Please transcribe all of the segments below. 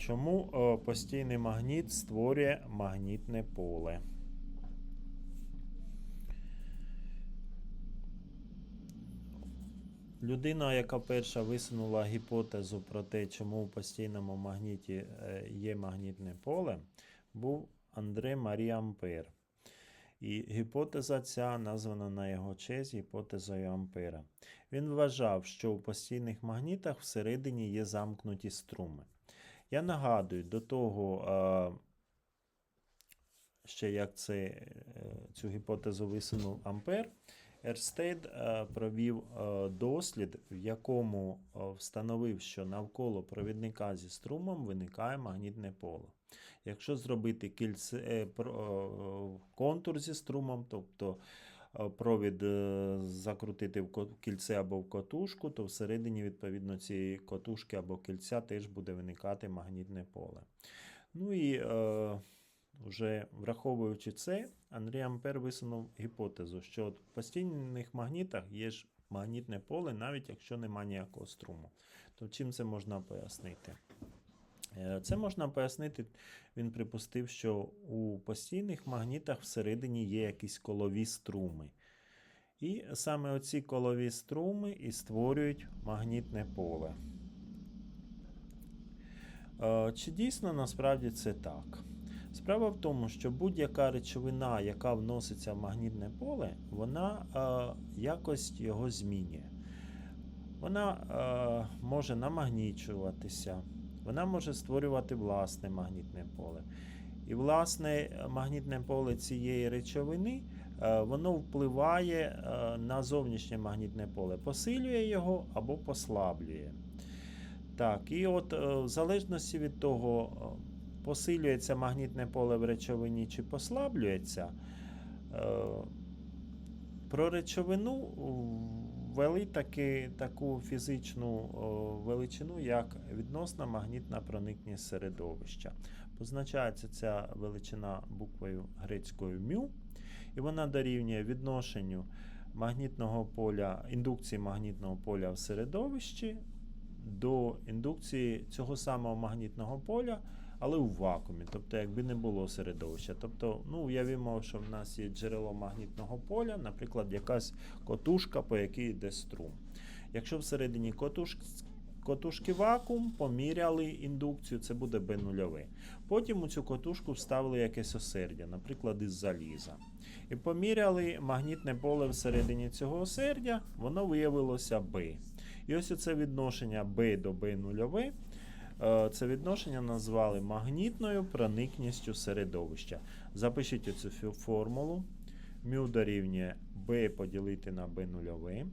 Чому е, постійний магніт створює магнітне поле? Людина, яка перша висунула гіпотезу про те, чому у постійному магніті е, є магнітне поле, був Андре Марі Ампер. І гіпотеза ця названа на його честь гіпотезою Ампера. Він вважав, що у постійних магнітах всередині є замкнуті струми. Я нагадую, до того, е, ще як це, е, цю гіпотезу висунув Ампер, Ерстейд провів дослід, в якому встановив, що навколо провідника зі струмом виникає магнітне поле. Якщо зробити кільце, е, е, контур зі струмом, тобто провід е, закрутити в кільце або в котушку, то всередині відповідно цієї котушки або кільця теж буде виникати магнітне поле. Ну і е, вже враховуючи це, Андрій Ампер висунув гіпотезу, що в постійних магнітах є ж магнітне поле, навіть якщо немає ніякого струму. То чим це можна пояснити? Це можна пояснити, він припустив, що у постійних магнітах всередині є якісь колові струми. І саме оці колові струми і створюють магнітне поле. Е, Чи дійсно насправді це так? Справа в тому, що будь-яка речовина, яка вноситься в магнітне поле, вона е, якось його змінює. Вона е, може намагнічуватися, вона може створювати власне магнітне поле. І власне магнітне поле цієї речовини е, воно впливає е, на зовнішнє магнітне поле, посилює його або послаблює. Так, і от е, в залежності від того, посилюється магнітне поле в речовині чи послаблюється, про речовину ввели таки, таку фізичну величину, як відносна магнітна проникність середовища. Позначається ця величина буквою грецькою μ, і вона дорівнює відношенню магнітного поля, індукції магнітного поля в середовищі до індукції цього самого магнітного поля, але у вакуумі, тобто якби не було середовища. Тобто, ну, уявімо, що в нас є джерело магнітного поля, наприклад, якась котушка, по якій йде струм. Якщо всередині котушки, котушки вакуум, поміряли індукцію, це буде b 0 Потім у цю котушку вставили якесь осердя, наприклад, із заліза. І поміряли магнітне поле всередині цього осердя, воно виявилося B. І ось це відношення B до B 0 Е, Це відношення назвали магнітною проникністю середовища. Запишіть оцю формулу. Мю дорівнює B поділити на B 0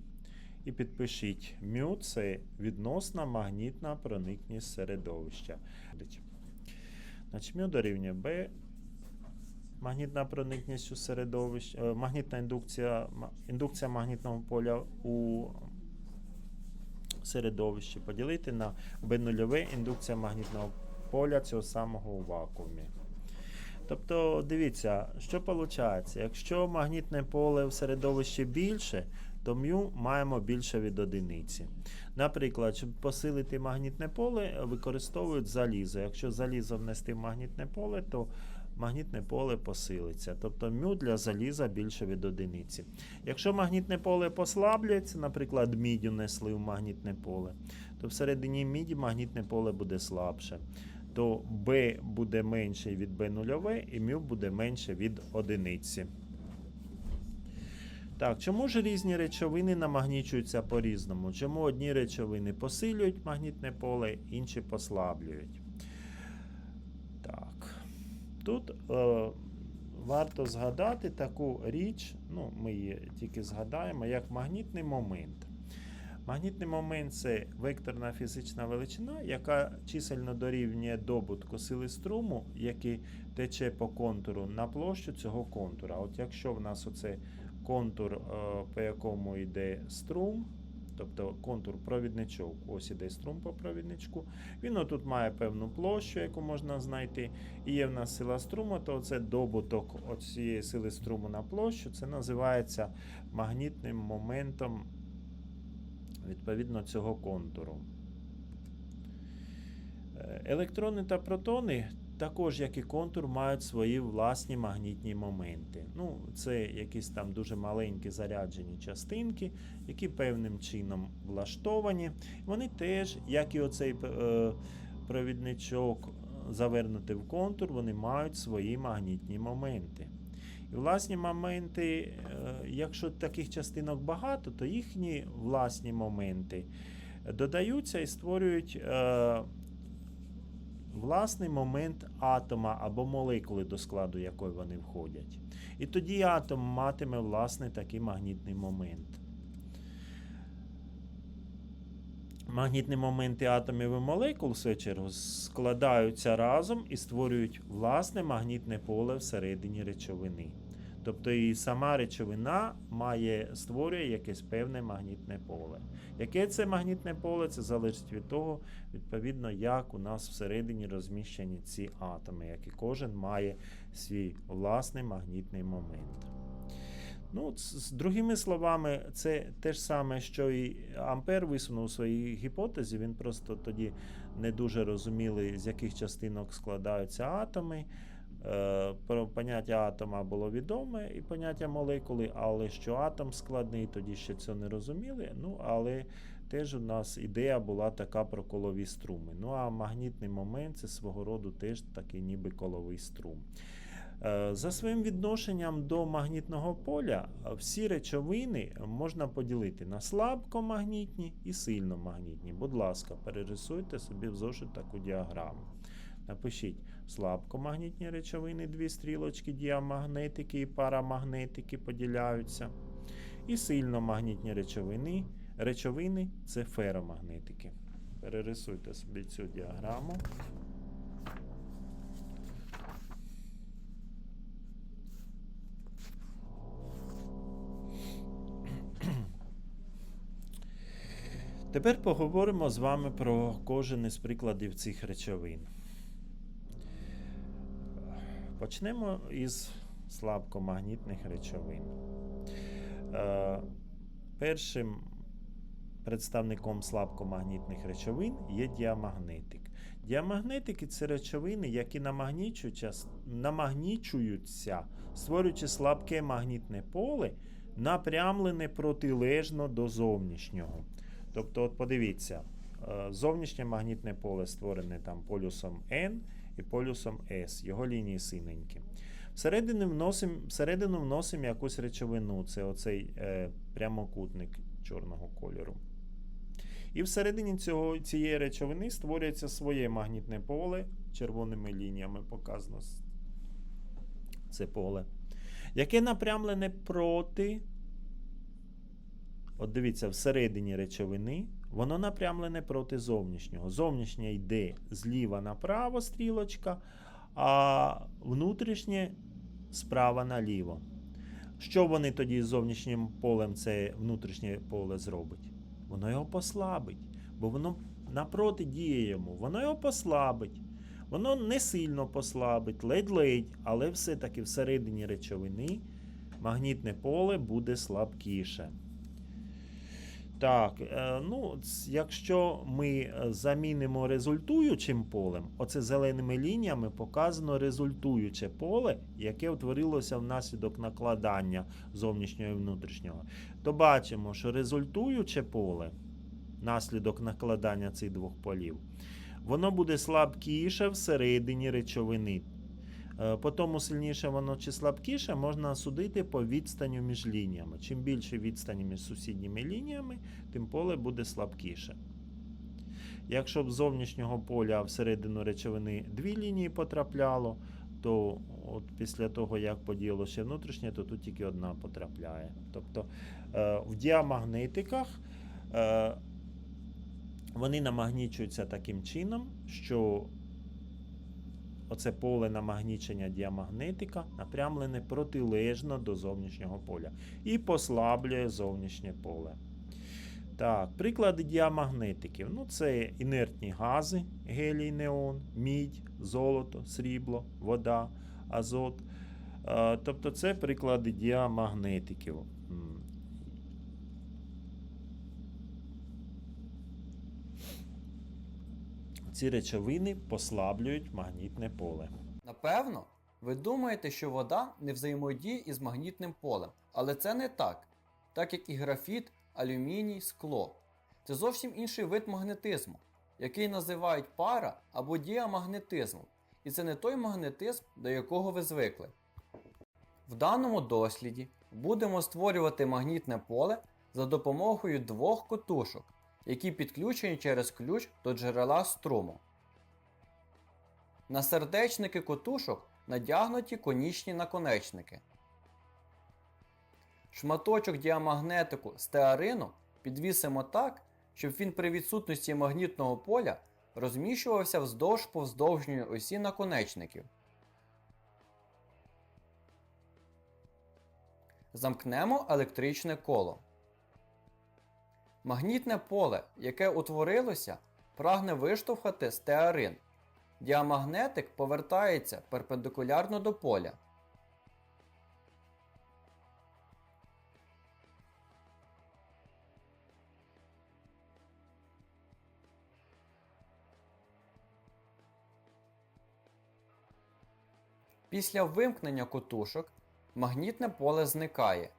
І підпишіть μ це відносна магнітна проникність середовища. Значить, μ дорівнює B магнітна проникність у середовище, е, магнітна індукція, індукція магнітного поля у середовищі поділити на B0 індукція магнітного поля цього самого у вакуумі. Тобто, дивіться, що виходить? Якщо магнітне поле в середовищі більше, то μ маємо більше від одиниці. Наприклад, щоб посилити магнітне поле, використовують залізо. Якщо залізо внести в магнітне поле, то магнітне поле посилиться. Тобто μ для заліза більше від одиниці. Якщо магнітне поле послаблюється, наприклад, мідь унесли в магнітне поле, то всередині міді магнітне поле буде слабше. То B буде менше від B0 і μ буде менше від одиниці. Так, чому ж різні речовини намагнічуються по-різному? Чому одні речовини посилюють магнітне поле, інші послаблюють? Тут е, варто згадати таку річ, ну, ми її тільки згадаємо, як магнітний момент. Магнітний момент це векторна фізична величина, яка чисельно дорівнює добутку сили струму, який тече по контуру на площу цього контура. От якщо в нас оце контур, е, по якому йде струм, тобто контур провідничок, ось іде струм по провідничку, він отут має певну площу, яку можна знайти. І є в нас сила струму, то це добуток цієї сили струму на площу. Це називається магнітним моментом відповідно цього контуру. Е, Електрони та протони, також як і контур, мають свої власні магнітні моменти. Ну, це якісь там дуже маленькі заряджені частинки, які певним чином влаштовані. Вони теж, як і оцей е, провідничок, завернутий в контур, вони мають свої магнітні моменти. І власні моменти, е, якщо таких частинок багато, то їхні власні моменти додаються і створюють е, власний момент атома або молекули, до складу якої вони входять. І тоді атом матиме власний такий магнітний момент. Магнітні моменти атомів і молекул, в свою чергу, складаються разом і створюють власне магнітне поле всередині речовини. Тобто і сама речовина має, створює якесь певне магнітне поле. Яке це магнітне поле? Це залежить від того, відповідно, як у нас всередині розміщені ці атоми, як і кожен має свій власний магнітний момент. Ну, з другими словами, це те ж саме, що і Ампер висунув у своїй гіпотезі. Він просто тоді не дуже розуміли, з яких частинок складаються атоми. Е, Про поняття атома було відоме і поняття молекули, але що атом складний, тоді ще це не розуміли. Ну, але теж у нас ідея була така про колові струми. Ну а магнітний момент це свого роду теж такий ніби коловий струм. Е, За своїм відношенням до магнітного поля, всі речовини можна поділити на слабкомагнітні і сильномагнітні. Будь ласка, перерисуйте собі в зошит таку діаграму. Напишіть слабкомагнітні речовини, дві стрілочки, діамагнетики і парамагнетики поділяються. І сильномагнітні речовини. Речовини це феромагнетики. Перерисуйте собі цю діаграму. Тепер поговоримо з вами про кожен із прикладів цих речовин. Почнемо із слабкомагнітних речовин. Е, Першим представником слабкомагнітних речовин є діамагнетик. Діамагнетики це речовини, які намагнічуються, створюючи слабке магнітне поле, напрямлене протилежно до зовнішнього. Тобто, от подивіться, е, зовнішнє магнітне поле створене там полюсом N і полюсом S, його лінії синенькі. Всередину вносимо всередину вносимо якусь речовину, це оцей е, прямокутник чорного кольору. І всередині цього, цієї речовини створюється своє магнітне поле, червоними лініями показано це поле, яке напрямлене проти. От дивіться, всередині речовини воно напрямлене проти зовнішнього. Зовнішнє йде зліва направо стрілочка, а внутрішнє справа наліво. Що вони тоді з зовнішнім полем це внутрішнє поле зробить? Воно його послабить, бо воно напроти діє йому, воно його послабить. Воно не сильно послабить, ледь-ледь, але все-таки всередині речовини магнітне поле буде слабкіше. Так, е, ну, якщо ми е, замінимо результуючим полем, оце зеленими лініями показано результуюче поле, яке утворилося внаслідок накладання зовнішнього і внутрішнього, то бачимо, що результуюче поле, наслідок накладання цих двох полів, воно буде слабкіше всередині речовини. Е, По тому сильніше воно чи слабкіше можна судити по відстаню між лініями. Чим більше відстані між сусідніми лініями, тим поле буде слабкіше. Якщо б з зовнішнього поля всередину речовини дві лінії потрапляло, то от після того, як поділилося ще внутрішнє, то тут тільки одна потрапляє. Тобто е, в діамагнетиках е, вони намагнічуються таким чином, що оце поле намагнічення діамагнетика напрямлене протилежно до зовнішнього поля і послаблює зовнішнє поле. Так, приклади діамагнетиків. Ну, це інертні гази, гелій, неон, мідь, золото, срібло, вода, азот. Е, Тобто це приклади діамагнетиків. Ці речовини послаблюють магнітне поле. Напевно, ви думаєте, що вода не взаємодіє із магнітним полем, але це не так, так як і графіт, алюміній, скло. Це зовсім інший вид магнетизму, який називають пара або діамагнетизмом. І це не той магнетизм, до якого ви звикли. В даному досліді будемо створювати магнітне поле за допомогою двох котушок, які підключені через ключ до джерела струму. На сердечники котушок надягнуті конічні наконечники. Шматочок діамагнетику стеарину підвісимо так, щоб він при відсутності магнітного поля розміщувався вздовж повздовжньої осі наконечників. Замкнемо електричне коло. Магнітне поле, яке утворилося, прагне виштовхати стеарин. Діамагнетик повертається перпендикулярно до поля. Після вимкнення котушок магнітне поле зникає,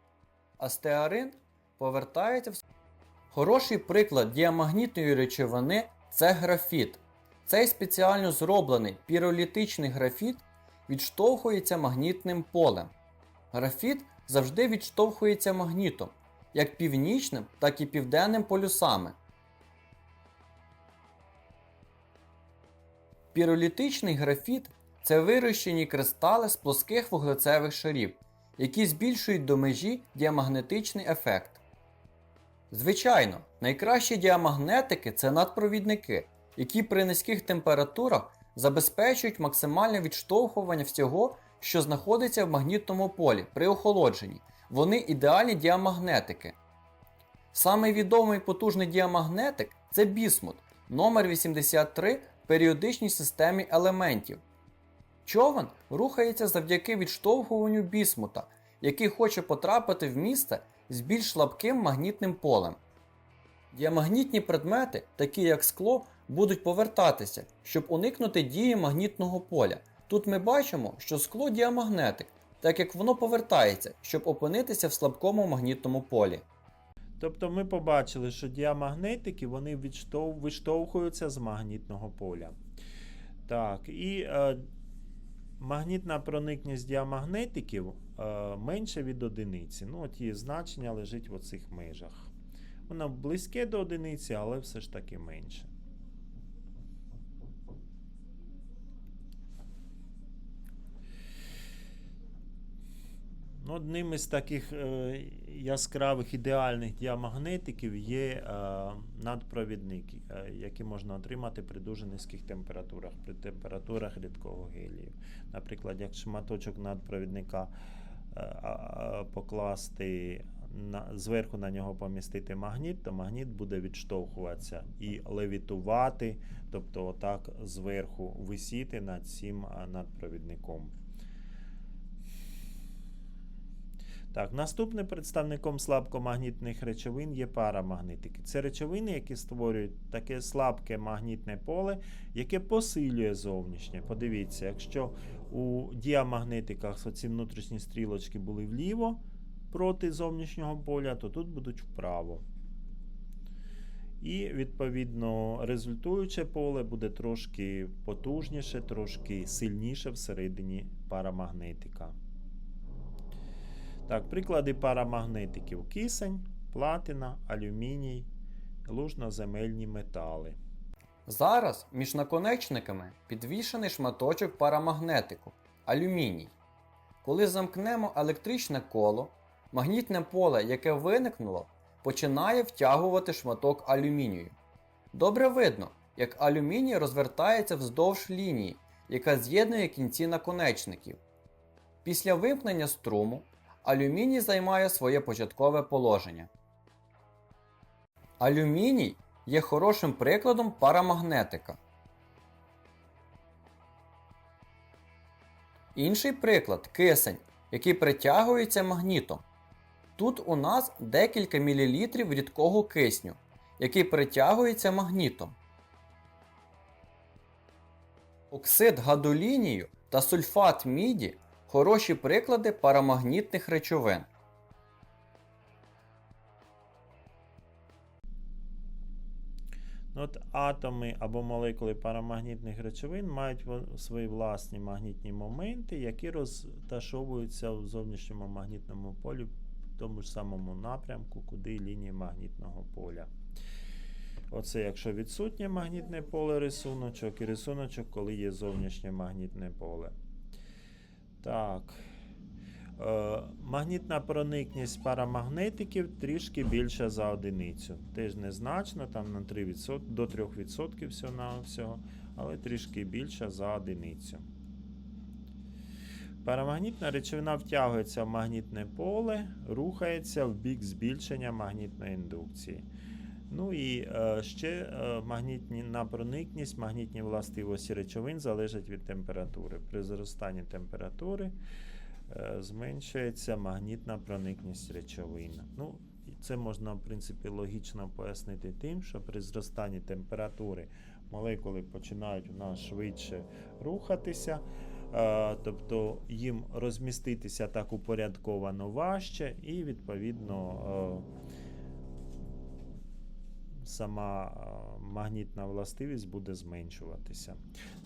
а стеарин повертається в Хороший приклад діамагнітної речовини це графіт. Цей спеціально зроблений піролітичний графіт відштовхується магнітним полем. Графіт завжди відштовхується магнітом, як північним, так і південним полюсами. Піролітичний графіт це вирощені кристали з плоских вуглецевих шарів, які збільшують до межі діамагнетичний ефект. Звичайно, найкращі діамагнетики це надпровідники, які при низьких температурах забезпечують максимальне відштовхування всього, що знаходиться в магнітному полі при охолодженні. Вони ідеальні діамагнетики. Самий відомий потужний діамагнетик це бісмут номер 83 в періодичній системі елементів. Човен рухається завдяки відштовхуванню бісмута, який хоче потрапити в місце з більш слабким магнітним полем. Діамагнітні предмети, такі як скло, будуть повертатися, щоб уникнути дії магнітного поля. Тут ми бачимо, що скло діамагнетик, так як воно повертається, щоб опинитися в слабкому магнітному полі. Тобто ми побачили, що діамагнетики вони відштов... виштовхуються з магнітного поля. Так, і е, магнітна проникність діамагнетиків е, менше від одиниці. Ну, от її значення лежить в оцих межах. Воно близьке до одиниці, але все ж таки менше. Одним із таких е, яскравих ідеальних діамагнетиків є е, надпровідники, е, які можна отримати при дуже низьких температурах, при температурах рідкого гелію. Наприклад, як шматочок надпровідника покласти на, зверху на нього помістити магніт, то магніт буде відштовхуватися і левітувати, тобто отак зверху висіти над цим надпровідником. Так, наступним представником слабкомагнітних речовин є парамагнетики. Це речовини, які створюють таке слабке магнітне поле, яке посилює зовнішнє. Подивіться, якщо у діамагнетиках оці внутрішні стрілочки були вліво проти зовнішнього поля, то тут будуть вправо. І, відповідно, результуюче поле буде трошки потужніше, трошки сильніше всередині парамагнетика. Так, приклади парамагнетиків: кисень, платина, алюміній, лужноземельні метали. Зараз між наконечниками підвішений шматочок парамагнетику алюміній. Коли замкнемо електричне коло, магнітне поле, яке виникнуло, починає втягувати шматок алюмінію. Добре видно, як алюміній розвертається вздовж лінії, яка з'єднує кінці наконечників. Після вимкнення струму алюміній займає своє початкове положення. Алюміній є хорошим прикладом парамагнетика. Інший приклад кисень, який притягується магнітом. Тут у нас декілька мілілітрів рідкого кисню, який притягується магнітом. Оксид гадолінію та сульфат міді хороші приклади парамагнітних речовин. Ну, От атоми або молекули парамагнітних речовин мають свої власні магнітні моменти, які розташовуються в зовнішньому магнітному полі в тому ж самому напрямку, куди лінії магнітного поля. Оце якщо відсутнє магнітне поле рисуночок і рисуночок, коли є зовнішнє магнітне поле. Так. Е, магнітна проникність парамагнетиків трішки більша за одиницю. Теж незначно, там на 3%, до 3% всього на всього, але трішки більша за одиницю. Парамагнітна речовина втягується в магнітне поле, рухається в бік збільшення магнітної індукції. Ну і е, ще е, магнітна проникність, магнітні властивості речовин залежать від температури. При зростанні температури е, зменшується магнітна проникність речовин. Ну, це можна, в принципі, логічно пояснити тим, що при зростанні температури молекули починають у нас швидше рухатися. Тобто їм розміститися так упорядковано важче, і відповідно сама е, магнітна властивість буде зменшуватися.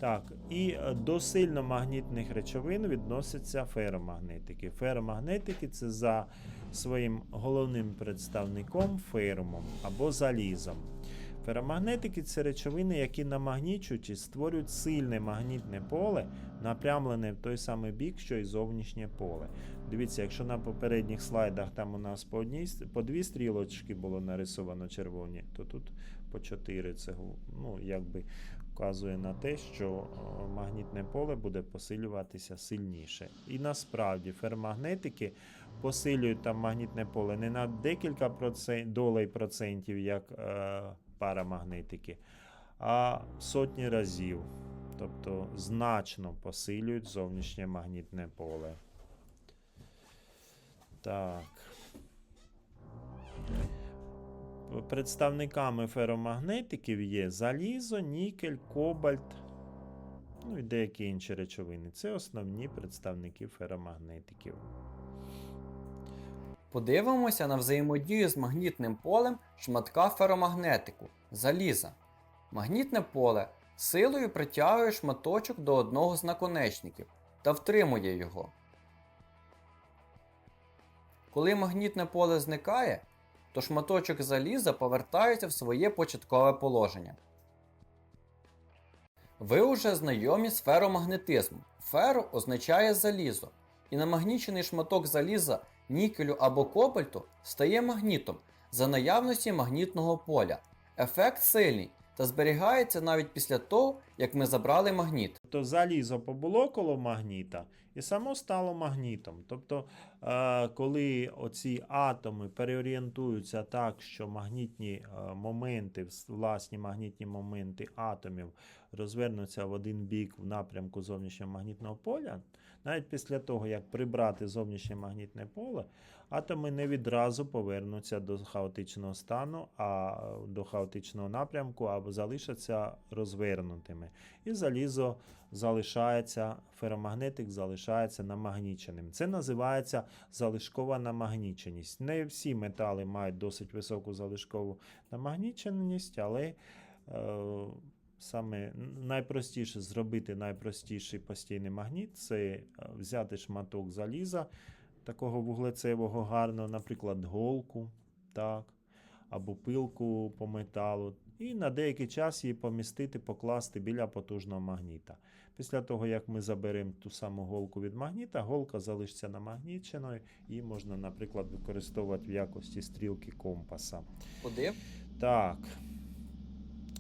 Так, і до сильно магнітних речовин відносяться феромагнетики. Феромагнетики це за своїм головним представником фермом або залізом. Феромагнетики це речовини, які намагнічують і створюють сильне магнітне поле, напрямлене в той самий бік, що і зовнішнє поле. Дивіться, якщо на попередніх слайдах там у нас по, одній, по дві стрілочки було нарисовано червоні, то тут по чотири. Це ну, якби вказує на те, що е, магнітне поле буде посилюватися сильніше. І насправді фермагнетики посилюють там магнітне поле не на декілька процент, долей процентів, як парамагнетики, а сотні разів. Тобто значно посилюють зовнішнє магнітне поле. Так. Представниками феромагнетиків є залізо, нікель, кобальт, ну і деякі інші речовини. Це основні представники феромагнетиків. Подивимося на взаємодію з магнітним полем шматка феромагнетику заліза. Магнітне поле силою притягує шматочок до одного з наконечників та втримує його. Коли магнітне поле зникає, то шматочок заліза повертається в своє початкове положення. Ви уже знайомі з феромагнетизмом. Феро означає залізо, і намагнічений шматок заліза, нікелю або кобальту стає магнітом за наявності магнітного поля. Ефект сильний та зберігається навіть після того, як ми забрали магніт. Тобто залізо побуло коло магніта і само стало магнітом. Тобто, е, коли оці атоми переорієнтуються так, що магнітні е, моменти, власні магнітні моменти атомів розвернуться в один бік в напрямку зовнішнього магнітного поля, навіть після того, як прибрати зовнішнє магнітне поле, атоми не відразу повернуться до хаотичного стану, а до хаотичного напрямку, або залишаться розвернутими. І залізо залишається, феромагнетик залишається намагніченим. Це називається залишкова намагніченість. Не всі метали мають досить високу залишкову намагніченість, але е, саме найпростіше зробити найпростіший постійний магніт це е, взяти шматок заліза, такого вуглецевого гарного, наприклад, голку, так, або пилку по металу, і на деякий час її помістити, покласти біля потужного магніта. Після того, як ми заберемо ту саму голку від магніта, голка залишиться намагніченою і можна, наприклад, використовувати в якості стрілки компаса. Подив... Так.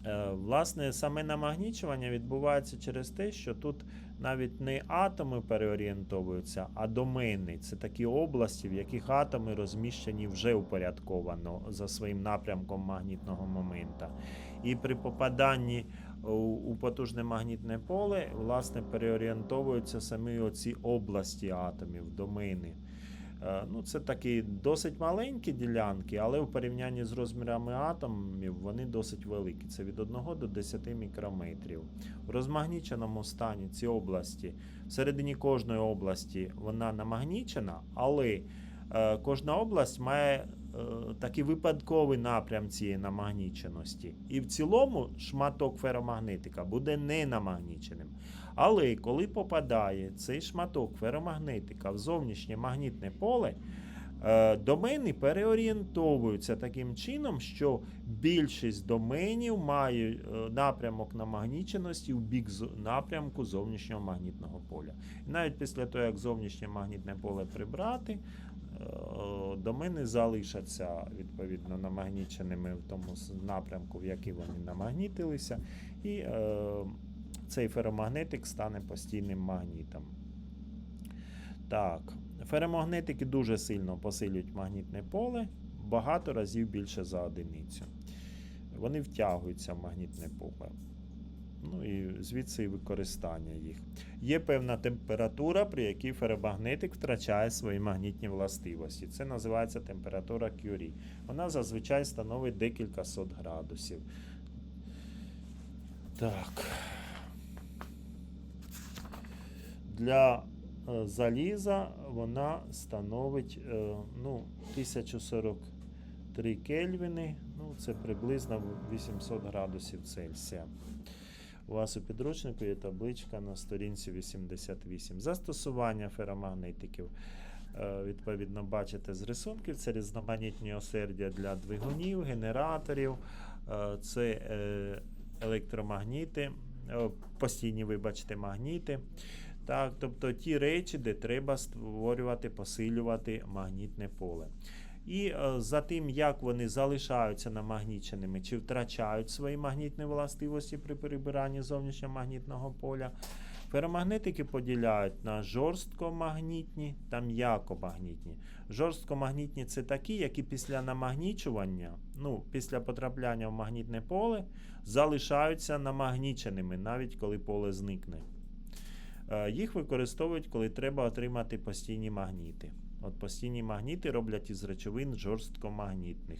Е, Власне, саме намагнічування відбувається через те, що тут навіть не атоми переорієнтовуються, а домени. Це такі області, в яких атоми розміщені вже упорядковано за своїм напрямком магнітного момента. І при попаданні у, потужне магнітне поле, власне, переорієнтовуються самі оці області атомів, домени. Е, Ну, це такі досить маленькі ділянки, але в порівнянні з розмірами атомів вони досить великі. Це від 1 до 10 мікрометрів. У розмагніченому стані ці області, всередині кожної області вона намагнічена, але е, кожна область має е, такий випадковий напрям цієї намагніченості. І в цілому шматок феромагнетика буде не намагніченим. Але коли попадає цей шматок феромагнетика в зовнішнє магнітне поле, е, домени переорієнтовуються таким чином, що більшість доменів має е, напрямок намагніченості в бік напрямку зовнішнього магнітного поля. І навіть після того, як зовнішнє магнітне поле прибрати, е, домени залишаться відповідно намагніченими в тому напрямку, в який вони намагнітилися, і е, цей феромагнетик стане постійним магнітом. Так, феромагнетики дуже сильно посилюють магнітне поле, багато разів більше за одиницю. Вони втягуються в магнітне поле. Ну і звідси і використання їх. Є певна температура, при якій феромагнетик втрачає свої магнітні властивості. Це називається температура Кюрі. Вона зазвичай становить декілька сот градусів. Так. Для е, заліза вона становить е, ну, 1043 кельвіни, ну, це приблизно 800 градусів Цельсія. У вас у підручнику є табличка на сторінці 88. Застосування феромагнетиків. е, Відповідно, бачите з рисунків. Це різноманітні осердя для двигунів, генераторів, е, це е, електромагніти, постійні, вибачте, магніти. Так, тобто ті речі, де треба створювати, посилювати магнітне поле. І е, за тим, як вони залишаються намагніченими чи втрачають свої магнітні властивості при перебиранні зовнішнього магнітного поля, феромагнетики поділяють на жорсткомагнітні та м'якомагнітні. Жорсткомагнітні це такі, які після намагнічування, ну, після потрапляння в магнітне поле, залишаються намагніченими, навіть коли поле зникне. Е, Їх використовують, коли треба отримати постійні магніти. От постійні магніти роблять із речовин жорсткомагнітних.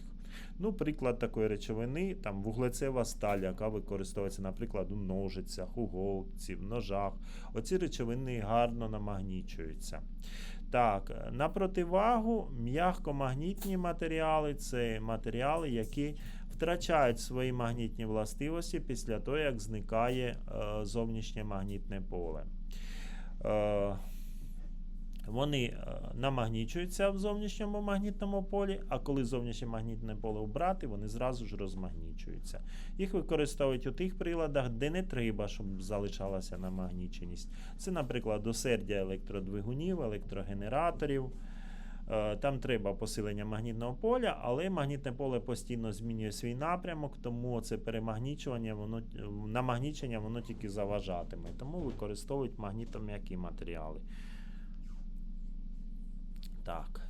Ну, приклад такої речовини там вуглецева сталь, яка використовується, наприклад, у ножицях, у голці, в ножах. Оці речовини гарно намагнічуються. Так, на противагу, м'якомагнітні матеріали це матеріали, які втрачають свої магнітні властивості після того, як зникає е, зовнішнє магнітне поле. Е, вони е, намагнічуються в зовнішньому магнітному полі, а коли зовнішнє магнітне поле вбрати, вони зразу ж розмагнічуються. Їх використовують у тих приладах, де не треба, щоб залишалася намагніченість. Це, наприклад, осердя електродвигунів, електрогенераторів. Е, Там треба посилення магнітного поля, але магнітне поле постійно змінює свій напрямок, тому це перемагнічування, воно намагнічення воно тільки заважатиме. Тому використовують магнітом'які матеріали. Так.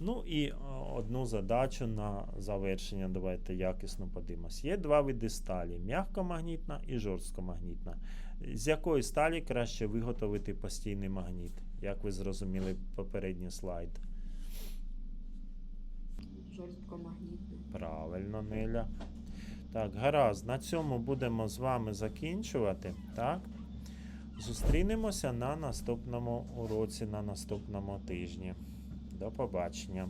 Ну і е, одну задачу на завершення. Давайте якісно подивимось. Є два види сталі: м'якомагнітна і жорсткомагнітна. З якої сталі краще виготовити постійний магніт? Як ви зрозуміли попередній слайд? жорсткомагнітне. Правильно, Неля. Так, гаразд, на цьому будемо з вами закінчувати. Так? Зустрінемося на наступному уроці, на наступному тижні. До побачення.